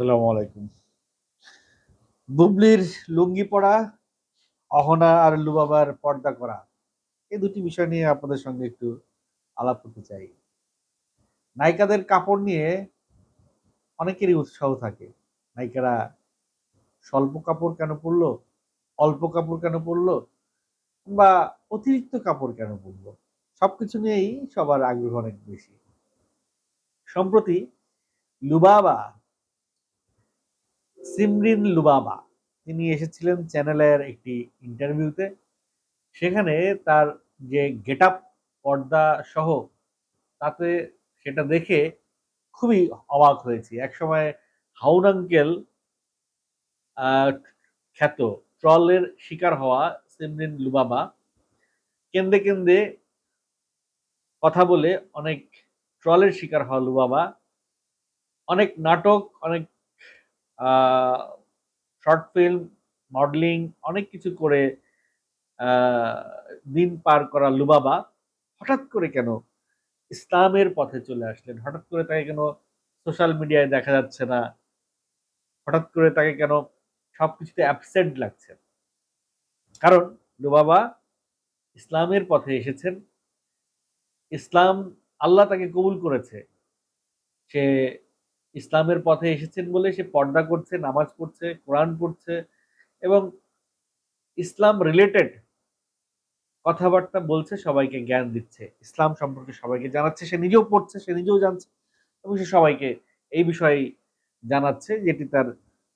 আসসালামু আলাইকুম। বুবলির লুঙ্গি পড়া, অহনা আর লুবাবার পর্দা করা, এই দুটি বিষয় নিয়ে আপনাদের সঙ্গে একটু আলাপ করতে চাই। নায়িকাদের কাপড় নিয়ে অনেকেরই উৎসাহ থাকে। নায়িকারা স্বল্প কাপড় কেন পরলো, অল্প কাপড় কেন পরলো বা অতিরিক্ত কাপড় কেন পরলো, সবকিছু নিয়েই সবার আগ্রহ অনেক বেশি। সম্প্রতি লুবাবা সিমরিন লুবাবা তিনি এসেছিলেন চ্যানেলের একটি ইন্টারভিউতে। সেখানে তার যে গেট আপ পর্দা সহ, তাতে সেটা দেখে খুবই অবাক হয়েছি। একসময় হাউন আঙ্কেল খ্যাত ট্রলের শিকার হওয়া সিমরিন লুবাবা কেন্দে কেন্দে কথা বলে অনেক ট্রলের শিকার হওয়া লুবাবা অনেক নাটক, অনেক শর্ট ফিল্ম মডেলিং অনেক কিছু করে দিন পার করা লুবাবা হঠাৎ করে কেন ইসলামের পথে চলে আসলেন? হঠাৎ করে তাকে কেন সোশ্যাল মিডিয়ায় দেখা যাচ্ছে না? হঠাৎ করে তাকে কেন সব কিছুতে অ্যাবসেন্ট লাগছে? কারণ লুবাবা ইসলামের পথে এসেছেন। ইসলাম আল্লাহ তাকে কবুল করেছে। সে ইসলামের পথে এসেছেন বলে সে পর্দা করছে, নামাজ পড়ছে, কোরআন পড়ছে এবং ইসলাম রিলেটেড কথাবার্তা বলছে, সবাইকে জ্ঞান দিচ্ছে। ইসলাম সম্পর্কে সবাইকে জানাচ্ছে, সে নিজেও পড়ছে, সে নিজেও জানছে এবং সে সবাইকে এই বিষয়ে জানাচ্ছে যেটি তার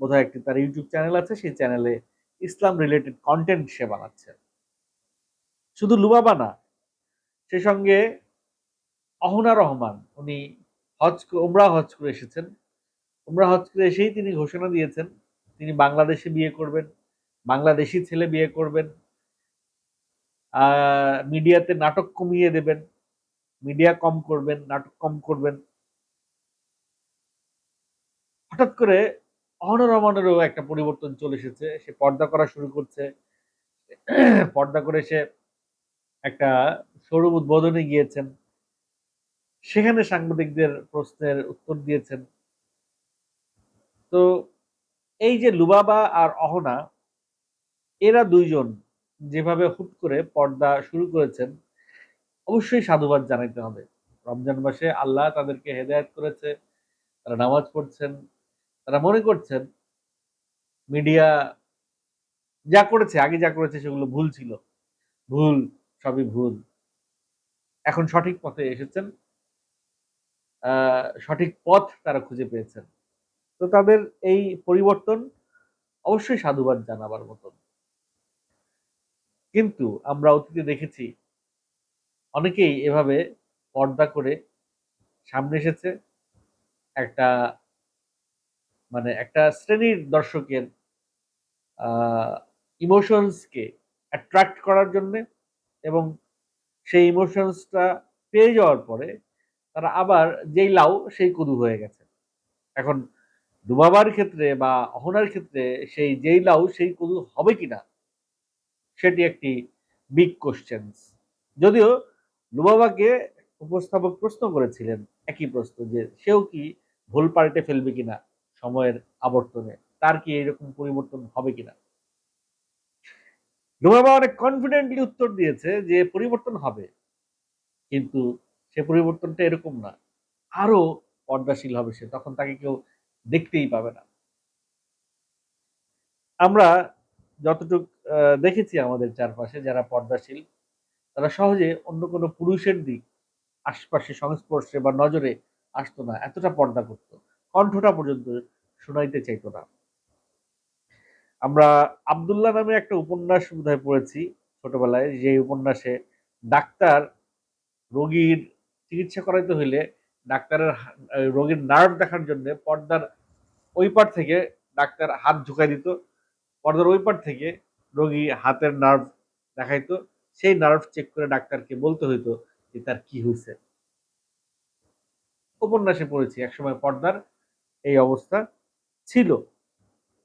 বোধহয় একটি তার ইউটিউব চ্যানেল আছে, সেই চ্যানেলে ইসলাম রিলেটেড কন্টেন্ট সে বানাচ্ছে। শুধু লুবাবা না, সে সঙ্গে অহনা রহমান, উনি হজ ওমরা হজ করে এসেছেন। উমরা হজ করে এসেই তিনি ঘোষণা দিয়েছেন, তিনি বাংলাদেশে বিয়ে করবেন, বাংলাদেশি ছেলে বিয়ে করবেন মিডিয়াতে নাটক কমিয়ে দেবেন, মিডিয়া কম করবেন, নাটক কম করবেন। হঠাৎ করে অহন রহমানেরও একটা পরিবর্তন চলে এসেছে। সে পর্দা করা শুরু করছে। পর্দা করে সে একটা শোরুম উদ্বোধনে গিয়েছেন। সেখানে সাংবাদিকদের প্রশ্নের উত্তর দিয়েছেন। তো এই যে লুবাবা আর অহনা, এরা দুইজন যেভাবে হুট করে পর্দা শুরু করেছেন, অবশ্যই সাধুবাদ জানাইতে হবে। রমজান মাসে আল্লাহ তাদেরকে হেদায়ত করেছে, তারা নামাজ পড়ছেন, তারা মনে করছেন, মিডিয়া যা করেছে, আগে যা করেছে সেগুলো ভুল ছিল। ভুল, সবই ভুল। এখন সঠিক পথে এসেছেন। সঠিক পথ তারা খুঁজে পেয়েছেন। তো তাদের এই পরিবর্তন অবশ্যই সাধুবাদ জানাবার মতন। কিন্তু আমরা অতীতে দেখেছি, অনেকেই এভাবে পর্দা করে সামনে এসেছে। একটা মানে একটা শ্রেণির দর্শকের ইমোশনসকে অ্যাট্রাক্ট করার জন্য এবং সেই ইমোশনসটা পেয়ে যাওয়ার পরে তারা আবার যেই লাউ, সেই কদু হয়ে গেছে। এখন ডুবাবার ক্ষেত্রে বা অহনার ক্ষেত্রে সেই যেই লাউ, সেই কদু হবে কিনা সেটি একটি বিগ কোশ্চেন যদিও লুবাবাকে উপস্থাপক প্রশ্ন করেছিলেন, একই প্রশ্ন যে সেও কি ভুল পাল্টে ফেলবে কিনা সময়ের আবর্তনে? তার কি এরকম পরিবর্তন হবে কিনা লুবাবা অনেক কনফিডেন্টলি উত্তর দিয়েছে যে পরিবর্তন হবে। কিন্তু সে পরিবর্তনটা এরকম না। আরও পর্দাশীল হবে সে, তখন তাকে কেউ দেখতেই পাবে না। আমরা যতটুক দেখেছি আমাদের চারপাশে যারা পর্দাশীল, তারা সহজে অন্য কোনো পুরুষের দিক, আশপাশে সংস্পর্শে বা নজরে আসতো না, এতটা পর্দা করতো। কণ্ঠটা পর্যন্ত শোনাইতে চাইতো না। আমরা আবদুল্লাহ নামে একটা উপন্যাস বোধহয় পড়েছি ছোটবেলায় যে উপন্যাসে ডাক্তার রোগীর চিকিৎসা করাইতে হইলে ডাক্তারের রোগীর নার্ভ দেখার জন্য পর্দার ওই পার থেকে ডাক্তার হাত ঝুঁকাই দিত। পর্দার ওই পার থেকে রোগী হাতের নার্ভ দেখাইতো। সেই নার্ভ চেক করে ডাক্তারকে বলতে হইতো যে তার কি হয়েছে উপন্যাসে পড়েছি, একসময় পর্দার এই অবস্থা ছিল।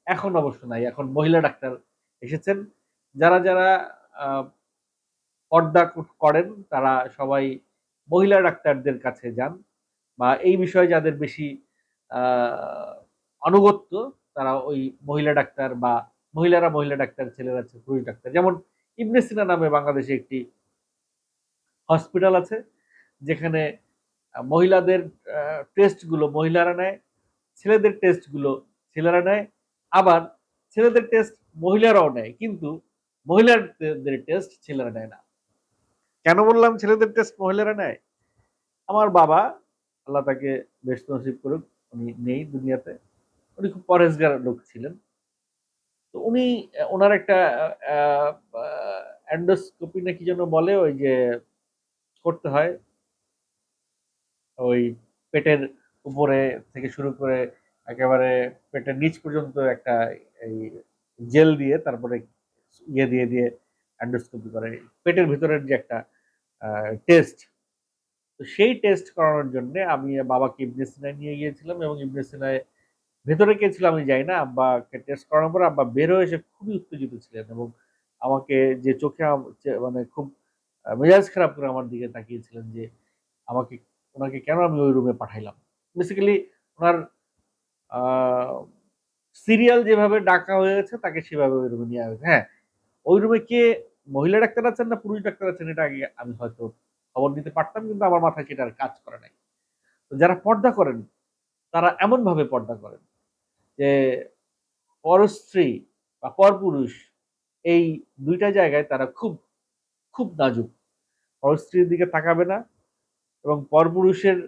এখন অবশ্য নাই, এখন মহিলা ডাক্তার এসেছেন। যারা যারা পর্দা করেন, তারা সবাই মহিলা ডাক্তারদের কাছে যান বা এই বিষয়ে যাদের বেশি আনুগত্য, তারা ওই মহিলা ডাক্তার বা মহিলারা মহিলা ডাক্তার, ছেলেরা আছে পুরুষ ডাক্তার। যেমন ইবনে সিনা নামে বাংলাদেশে একটি হসপিটাল আছে, যেখানে মহিলাদের টেস্টগুলো মহিলারা নেয়, ছেলেদের টেস্টগুলো ছেলেরা নেয়, আবার ছেলেদের টেস্ট মহিলারাও নেয়, কিন্তু মহিলাদের টেস্ট ছেলেরা নেয় না। কেন বললাম ছেলেদের টেস্ট মহিলারা নেয়? আমার বাবা, আল্লাহ তাকে বেশ নসিব করুক, উনি নেই দুনিয়াতে। উনি খুব পরেজগার লোক ছিলেন। তো উনি, ওনার একটা অ্যান্ডোস্কোপি না কি যেন বলে, ওই যে করতে হয়। ওই পেটের উপরে থেকে শুরু করে একেবারে পেটের নিচ পর্যন্ত একটা, এই জেল দিয়ে তারপরে ইয়ে দিয়ে দিয়ে অ্যান্ডোস্কোপি করে। পেটের ভিতরের যে একটা টেস্ট তো সেই টেস্ট করানোর জন্য আমি বাবাকে ইবনে সিনায় নিয়ে গিয়েছিলাম এবং ইবনে সিনায় ভেতরে ছিল আমি যাই না আব্বাকে টেস্ট করানোর পর আব্বা বের এসে খুবই উত্তেজিত ছিলেন এবং আমাকে যে চোখে মানে খুব মেজাজ খারাপ করে আমার দিকে তাকিয়েছিলেন যে আমাকে, ওনাকে কেন আমি ওই রুমে পাঠাইলাম? বেসিক্যালি ওনার সিরিয়াল যেভাবে ডাকা হয়েছে তাকে সেভাবে ওই রুমে নেওয়া হয়েছে। হ্যাঁ ওই রুমে কে মহিলা ডাক্তার আছেন না পুরুষ ডাক্তার আছেন, এটা আগে আমি হয়তো খবর নিতে পারতাম, কিন্তু আমার মাথায় আর কাজ করে নাই। তো যারা পর্দা করেন, তারা এমন ভাবে পর্দা করেন যে পরস্ত্রী বা পরপুরুষ এই দুইটা জায়গায় তারা খুব খুব নাজুক। পরস্ত্রীর দিকে তাকাবে না এবং পরপুরুষের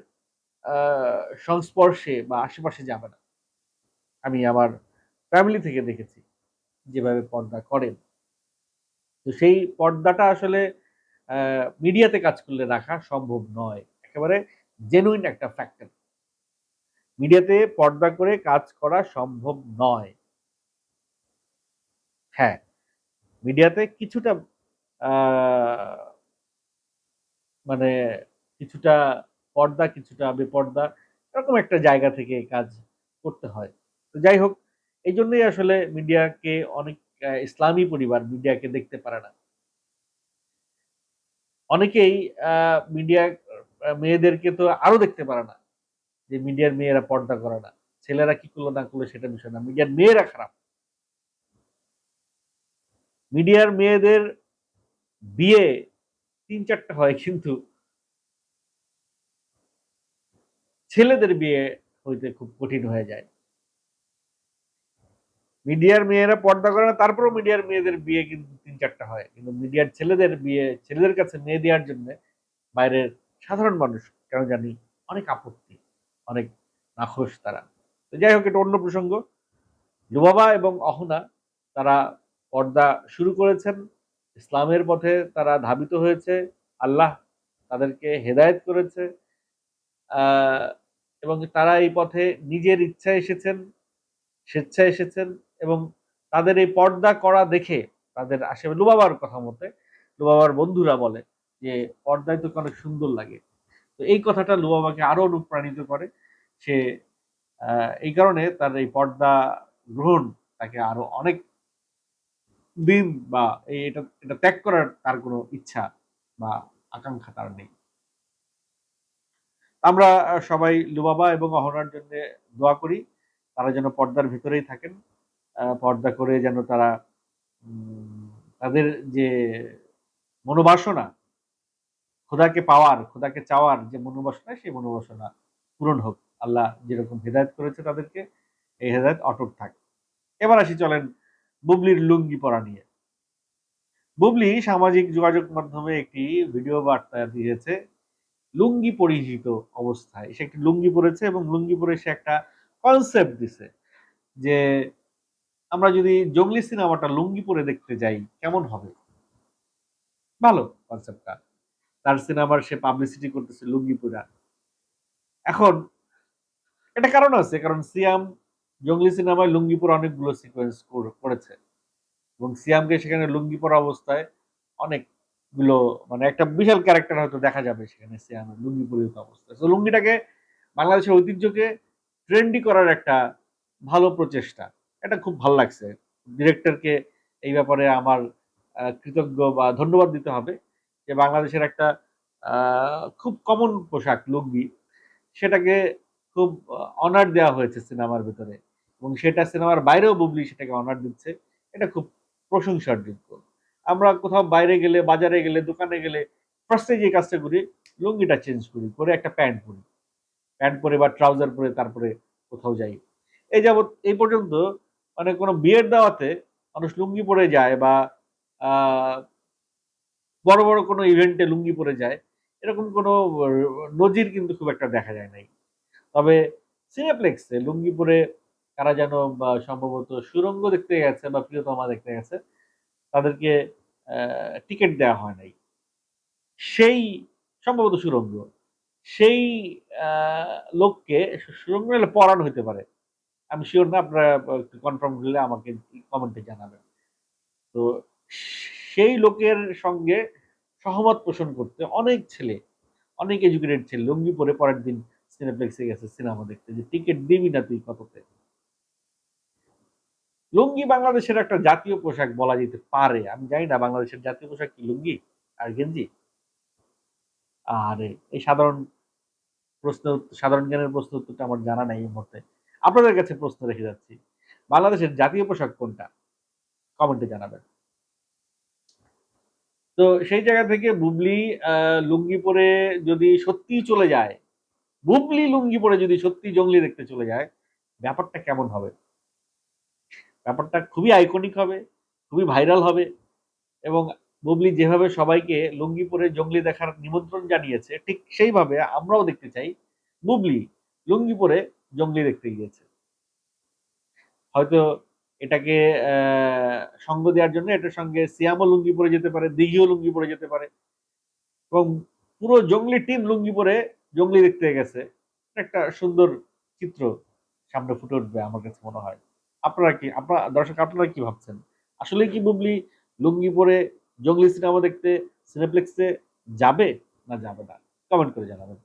সংস্পর্শে বা আশেপাশে যাবে না। আমি আমার ফ্যামিলি থেকে দেখেছি যেভাবে পর্দা করেন। তো সেই পর্দাটা আসলে মিডিয়াতে কাজ করলে রাখা সম্ভব নয়। একেবারে জেনুইন একটা ফ্যাক্টর মিডিয়াতে পর্দা করে কাজ করা সম্ভব নয়। হ্যাঁ মিডিয়াতে কিছুটা মানে কিছুটা পর্দা, কিছুটা বেপর্দা, এরকম একটা জায়গা থেকে কাজ করতে হয়। তো যাই হোক, এই জন্যই আসলে মিডিয়াকে অনেক ইসলামী পরিবার মিডিয়াকে দেখতে পারে না। অনেকেই মিডিয়া মেয়েদেরকে তো আরও দেখতে পারে না যে মিডিয়ার মেয়েরা পর্দা করে না। ছেলেরা কি করল না করল সেটা বিষয় না। মিডিয়ার মেয়েরা খারাপ। মিডিয়ার মেয়েদের বিয়ে তিন চারটা হয় কিন্তু ছেলেদের বিয়ে হইতে খুব কঠিন হয়ে যায়। মিডিয়ার মেয়েরা পর্দা করে না, তারপরেও মিডিয়ার মেয়েদের বিয়ে কিন্তু তিন চারটা হয়। কিন্তু মিডিয়ার ছেলেদের বিয়ে, ছেলেদের কাছে মেয়ে দেওয়ার জন্য বাইরের সাধারণ মানুষ কেন জানি অনেক আপত্তি, অনেক নাখোশ তারা। তো যাই হোক, এটা অন্য প্রসঙ্গ। লুবাবা এবং অহনা তারা পর্দা শুরু করেছেন, ইসলামের পথে তারা ধাবিত হয়েছে, আল্লাহ তাদেরকে হেদায়েত করেছে এবং তারা এই পথে নিজের ইচ্ছায় এসেছেন, স্বেচ্ছায় এসেছেন এবং তাদের এই পর্দা করা দেখে তাদের আসে লুবাবার কথা মতে, লুবাবার বন্ধুরা বলে যে, পর্দায় তোকে অনেক সুন্দর লাগে। তো এই কথাটা লুবাবাকে আরও অনুপ্রাণিত করে। সে এই কারণে তার এই পর্দা গ্রহণ তাকে আরও অনেক দিন বা এটা এটা ত্যাগ করার তার কোনো ইচ্ছা বা আকাঙ্ক্ষা তার নেই। আমরা সবাই লুবাবা এবং অহনার জন্য দোয়া করি। তারা যেন পর্দার ভিতরেই থাকেন। পর্দা করে যেন তারা তাদের যে মনোবাসনা, খোদাকে পাওয়ার, খোদাকে চাওয়ার যে মনোবাসনা, সেই মনোবাসনা পূরণ হোক। আল্লাহ যেরকম হেদায়ত করেছে তাদেরকে, এই হেদায়ত অটুট থাক। এবার আসি চলেন বুবলির লুঙ্গি পরা নিয়ে। বুবলি সামাজিক যোগাযোগ মাধ্যমে একটি ভিডিও বার্তা দিয়েছে, লুঙ্গি পরিহিত অবস্থায়। সে একটি লুঙ্গি পরেছে এবং লুঙ্গি পরে সে একটা কনসেপ্ট দিছে যে আমরা যদি জঙ্গলি সিনেমাটা লুঙ্গি পরে দেখতে যাই, কেমন হবে? ভালো কনসেপ্টটা তার সিনেমার সে পাবলিসিটি করতেছে লুঙ্গি পরা। এখন, এটা কারণ আছে, কারণ সিয়াম জঙ্গলি সিনেমায় লুঙ্গি পরা অনেকগুলো সিকোয়েন্স করেছে। এবং সিয়ামকে সেখানে লুঙ্গি পরা অবস্থায় অনেকগুলো মানে একটা বিশাল ক্যারেক্টার হয়তো দেখা যাবে সেখানে সিয়ামের লুঙ্গি পরিহিত অবস্থায়। তো লুঙ্গিটাকে বাংলাদেশের ঐতিহ্যকে ট্রেন্ডি করার একটা ভালো প্রচেষ্টা। এটা খুব ভালো লাগছে। ডিরেক্টরকে এই ব্যাপারে আমার কৃতজ্ঞ বা ধন্যবাদ দিতে হবে যে বাংলাদেশের একটা খুব কমন পোশাক, লুঙ্গি, সেটাকে খুব অনার দেওয়া হয়েছে সিনেমার ভিতরে এবং সেটা সিনেমার বাইরেও বুবলি সেটাকে অনার দিচ্ছে। এটা খুব প্রশংসার যোগ্য আমরা কোথাও বাইরে গেলে, বাজারে গেলে, দোকানে গেলে ফার্স্টে যে কাজটা করি, লুঙ্গিটা চেঞ্জ করি করে একটা প্যান্ট পরি। প্যান্ট পরে বা ট্রাউজার পরে তারপরে কোথাও যাই। এই যাবৎ এই পর্যন্ত মানে কোনো বিয়ের দাওয়াতে মানুষ লুঙ্গি পরে যায় বা বড় বড় কোনো ইভেন্টে লুঙ্গি পরে যায়, এরকম কোনো, নজির কিন্তু খুব একটা দেখা যায় নাই। তবে সিনেপ্লেক্সে লুঙ্গি পরে কারা যেন সম্ভবত সুরঙ্গ দেখতে গেছে বা, প্রিয়তমা দেখতে গেছে, তাদেরকে টিকিট দেওয়া হয় নাই। সেই, সম্ভবত সুরঙ্গ, সেই লোককে সুরঙ্গ পরাণ হতে পারে। আমি শিওর না, আপনারা কনফার্ম করলে আমাকে কমেন্টে জানাবেন। তো সেই লোকের সঙ্গে সহমত পোষণ করতে অনেক ছেলে, অনেক এডুকেটেড ছেলে, লুঙ্গি পরে পরের দিন সিনেপ্লেক্সে গেছে সিনেমা দেখতে, যে টিকিট দিবি না তুই কততে? লুঙ্গি বাংলাদেশের একটা জাতীয় পোশাক বলা যেতে পারে। আমি জানি না বাংলাদেশের জাতীয় পোশাক কি, লুঙ্গি আর গেঞ্জি? আর, এই সাধারণ প্রশ্ন, সাধারণ জ্ঞানের প্রশ্ন উত্তরটা আমার জানা নাই এই মুহূর্তে। আপনাদের কাছে প্রশ্ন রেখে যাচ্ছি। বাংলাদেশের জাতীয় পোশাক কোনটা? কমেন্টে জানাবেন। তো সেই জায়গা থেকে বুবলি লুঙ্গি পরে যদি সত্যিই চলে যায়, বুবলি লুঙ্গি পরে যদি সত্যি জঙ্গলি দেখতে চলে যায়, ব্যাপারটা কেমন হবে? ব্যাপারটা খুবই আইকনিক হবে, খুবই ভাইরাল হবে এবং বুবলি যেভাবে সবাইকে লুঙ্গি পরে জঙ্গলি দেখার নিমন্ত্রণ জানিয়েছে, ঠিক সেইভাবে আমরাও দেখতে চাই বুবলি লুঙ্গি পরে জঙ্গলি দেখতে গিয়েছে। হয়তো এটাকে সঙ্গ দেওয়ার জন্য এটার সঙ্গে সিয়ামও লুঙ্গি পরে যেতে পারে, দিঘিও লুঙ্গি পরে যেতে পারে এবং পুরো জঙ্গলি টিম লুঙ্গি পরে জঙ্গলি দেখতে গেছে। একটা সুন্দর চিত্র সামনে ফুটে উঠবে আমার কাছে মনে হয়। আপনারা কি, আপনারা, দর্শক আপনারা কি ভাবছেন? আসলে কি বুবলি লুঙ্গি পরে জঙ্গলি সিনেমা দেখতে, সিনেপ্লেক্সে যাবে না যাবে না? কমেন্ট করে জানাবেন।